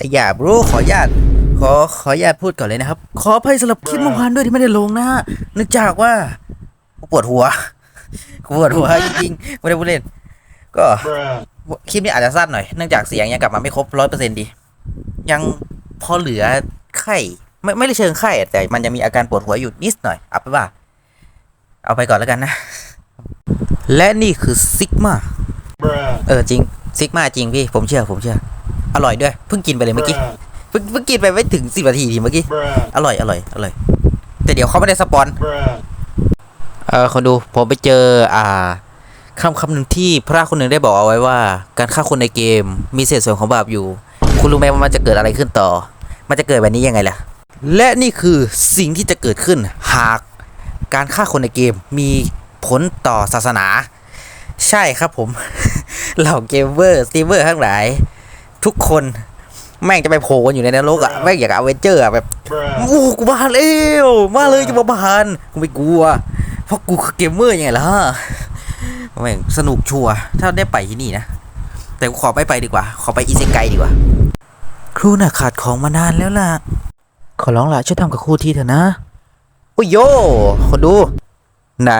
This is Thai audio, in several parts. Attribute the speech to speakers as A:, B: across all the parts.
A: ไอ้หยาบรู้ขออนุญาตขอขออนุญาตพูดก่อนเลยนะครับ ขออภัยสำหรับคลิปเมื่อวานด้วยที่ไม่ได้ลงนะฮะเนื่องจากว่ากูปวดหัวกูปวดหัวจริงๆไม่ได้พูดเล่น ก็
B: Bruh.
A: คลิปนี้อาจจะสั้นหน่อยเนื่องจากเสียงยังกลับมาไม่ครบร้อยเปอร์เซ็นต์ดี ยังพอเหลือไข้ไม่ไม่ได้เชิงไข้อะแต่มันยังมีอาการปวดหัวอยู่นิดหน่อยเอาไปนว่า เอาไปก่อนแล้วกันนะ และนี่คือซิกมา
B: Bruh.
A: เออจริงซิกมาจริงพี่ผมเชื่อผมเชื่อ อร่อยด้วย เพิ่งกินไปเลยเมื่อกี้
B: Bruh.
A: เพิ่งเพิ่งกินไปไม่ถึงสิบนาทีทีเมื่อกี้
B: Bruh.
A: อร่อย อร่อย อร่อย แต่เดี๋ยวเขาไม่ได้สปอน
B: Bruh.
A: เออคนดู ผมไปเจอ อ่าคำคำหนึ่งที่พระคนหนึ่งได้บอกเอาไว้ว่า การฆ่าคนในเกมมีเศษส่วนของบาปอยู่ คุณรู้ไหมว่ามันจะเกิดอะไรขึ้นต่อ มันจะเกิดแบบนี้ยังไงล่ะ และนี่คือสิ่งที่จะเกิดขึ้นหากการฆ่าคนในเกมมีผลต่อศาสนา ใช่ครับผม เหล่าเกมเมอร์สตรีมเมอร์ทั้งหลาย ทุกคนแม่งจะไปโผล่กันอยู่ในนรกอะแม่งอยากเอาเวนเจอร์อะแบบ
B: Bruh.
A: โอ้กูมาแล้วมาเลยจะมาบานกูไม่กลัว เพราะกูคือเกมเมอร์ยังไงล่ะแม่งสนุกชัวร์ถ้าได้ไปที่นี่นะ แต่กูขอไปไปดีกว่า ขอไปอีเซไกดีกว่า ครูน่ะขาดของมานานแล้วล่ะ ขอร้องละช่วยทำกับครูทีเถอะนะ โอ้ยโยคนดู ไหน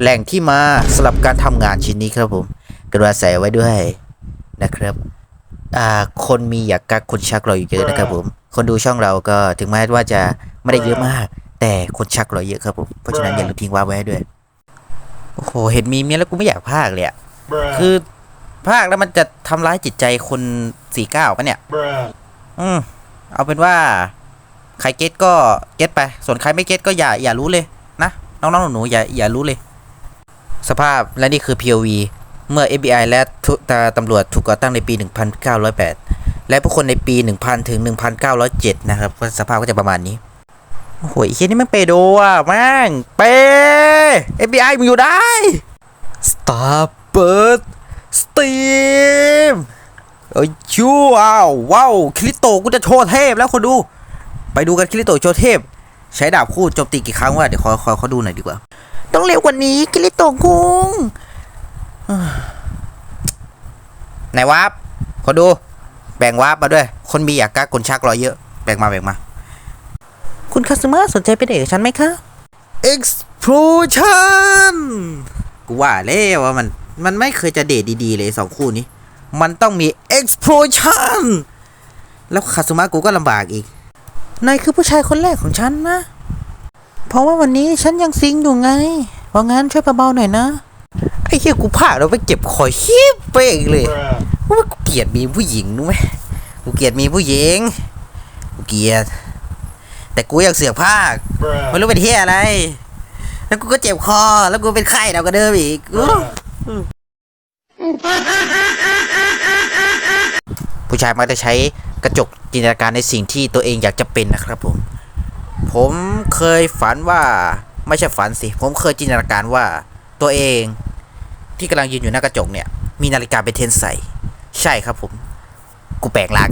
A: แหล่งที่มาสำหรับการทำงานชิ้นนี้ครับผมกรุณาใส่ไว้ด้วยนะครับ อ่าคนมีอยากกักคนชักเราอยู่เยอะนะครับผม คนดูช่องเราก็ถึงแม้ว่าจะไม่ได้เยอะมาก แต่คนชักเราเยอะครับผม เพราะฉะนั้นอย่าลืมทิ้งว่าไว้ให้ด้วย โอ้โห เห็นมีเมียแล้วกูไม่อยากพากเลยอะ
B: Bruh.
A: คือพากแล้วมันจะทำร้ายจิตใจคนสี่เก้าปะเนี่ย
B: Bruh.
A: อืม เอาเป็นว่า ใครเก็ตก็เก็ตไป ส่วนใครไม่เก็ตก็อย่าอย่ารู้เลยนะ น้องๆหนูๆอย่าอย่ารู้เลย สภาพและนี่คือ POV เมื่อ FBI และตาตำรวจถูกก่อตั้งในปี 1908 และผู้คนในปี 1000 ถึง 1907 นะครับสภาพก็จะประมาณนี้ โอ้โหไอ้เฮียนี่มันเปโดอะแม่งเป FBI มึงอยู่ได้ Starboard Steam เอ้ยชูว้าวว้าวคริโตกูจะโชว์เทพแล้วคนดู ไปดูกันคริโตโชว์เทพ ใช้ดาบคู่โจมตีกี่ครั้งวะเดี๋ยวขอขอขอดูหน่อยดีกว่า ต้องเร็วกว่านี้คริโตคุงเอ้ย ไหนวาร์ปคนดู แบ่งวาร์ปมาด้วย คนมีอยากกักคนชักรอเยอะ แบ่งมาแบ่งมา คุณคาสมาสนใจเป็นเด็กกับฉันไหมคะ Explosion กูว่าแล้วว่ามัน มันไม่เคยจะเดทดีๆเลยสองคู่นี้ มันต้องมี explosion แล้วคาสุมะกูก็ลำบากอีก นายคือผู้ชายคนแรกของฉันนะ เพราะว่าวันนี้ฉันยังซิงอยู่ไง เพราะงั้นช่วยเบาๆหน่อยนะ ไอ้เหี้ยกูพลาดแล้วไปเก็บคอยฮิปไปเองเลย
B: Bruh.
A: ว่ากูเกลียดมีผู้หญิงรู้ไหมกูเกลียดมีผู้หญิงกูเกลียด แต่กูยังเสือกภาคไม่
B: Bruh.
A: รู้เป็นเฮียอะไร แล้วกูก็เจ็บคอ แล้วกูเป็นไข้เราก็เดิมอีกอู้
B: Bruh.
A: ผู้ชายมักจะใช้กระจกจินตนาการในสิ่งที่ตัวเองอยากจะเป็นนะครับผม ผมเคยฝันว่าไม่ใช่ฝันสิ ผมเคยจินตนาการว่าตัวเอง ที่กำลังยืนอยู่หน้ากระจกเนี่ย มีนาฬิกาเป็นเทนใส่ ใช่ครับผม กูแปลกร่าง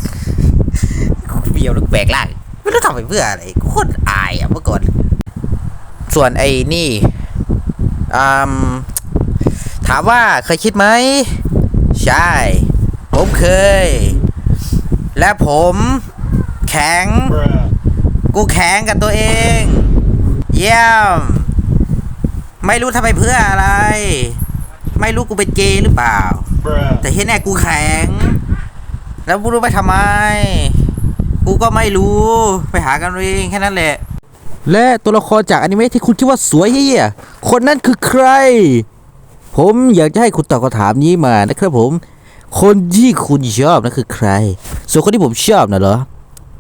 A: กูเบียวแล้วกูแปลกร่างไม่รู้ทำไปเพื่ออะไรโคตรอายอะเมื่อก่อน ส่วนไอ้นี่อืมถามว่าเคยคิดไหม ใช่ ผมเคย และผมแข็ง กูแข็งกับตัวเอง เยี่ยม ไม่รู้ทำไปเพื่ออะไร ไม่รู้กูเป็นเกย์หรือเปล่า
B: Bruh.
A: แต่ที่แน่กูแข็ง แล้วกูรู้ไปทำไม กูก็ไม่รู้ไปหากันเองแค่นั้นแหละ และตัวละครจากอนิเมะที่คุณคิดว่าสวยเฮียคนนั้นคือใคร ผมอยากจะให้คุณตอบคำถามนี้มานะครับผม คนที่คุณชอบนั่นคือใคร ส่วนคนที่ผมชอบนะเหรอ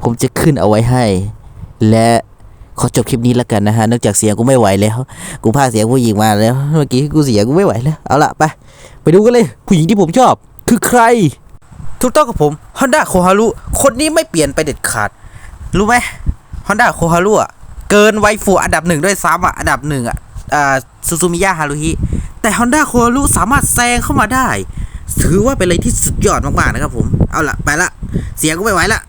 A: ผมจะขึ้นเอาไว้ให้ และ ขอจบคลิปนี้แล้วกันนะฮะเนื่องจากเสียงกูไม่ไหวแล้ว กูพาเสียงผู้หญิงมาแล้ว เมื่อกี้กูเสียงกูไม่ไหวแล้ว เอาละไป ไปดูกันเลย ผู้หญิงที่ผมชอบ คือใคร ถูกต้องกับผม Honda k o h a r u คนนี้ไม่เปลี่ยนไปเด็ดขาด รู้ไหม Honda k o h a r u อะ เกินไวฟูอันดับหนึ่งด้วยซ้ำอะ อันดับหนึ่งอะอ่าซูซูมิยะฮารุฮิ แต่ Honda k o h a r u สามารถแซงเข้ามาได้ ถือว่าเป็นอะไรที่สุดยอดมากๆนะครับผม เอาละไปละ เสียงก็ไม่ไหวละ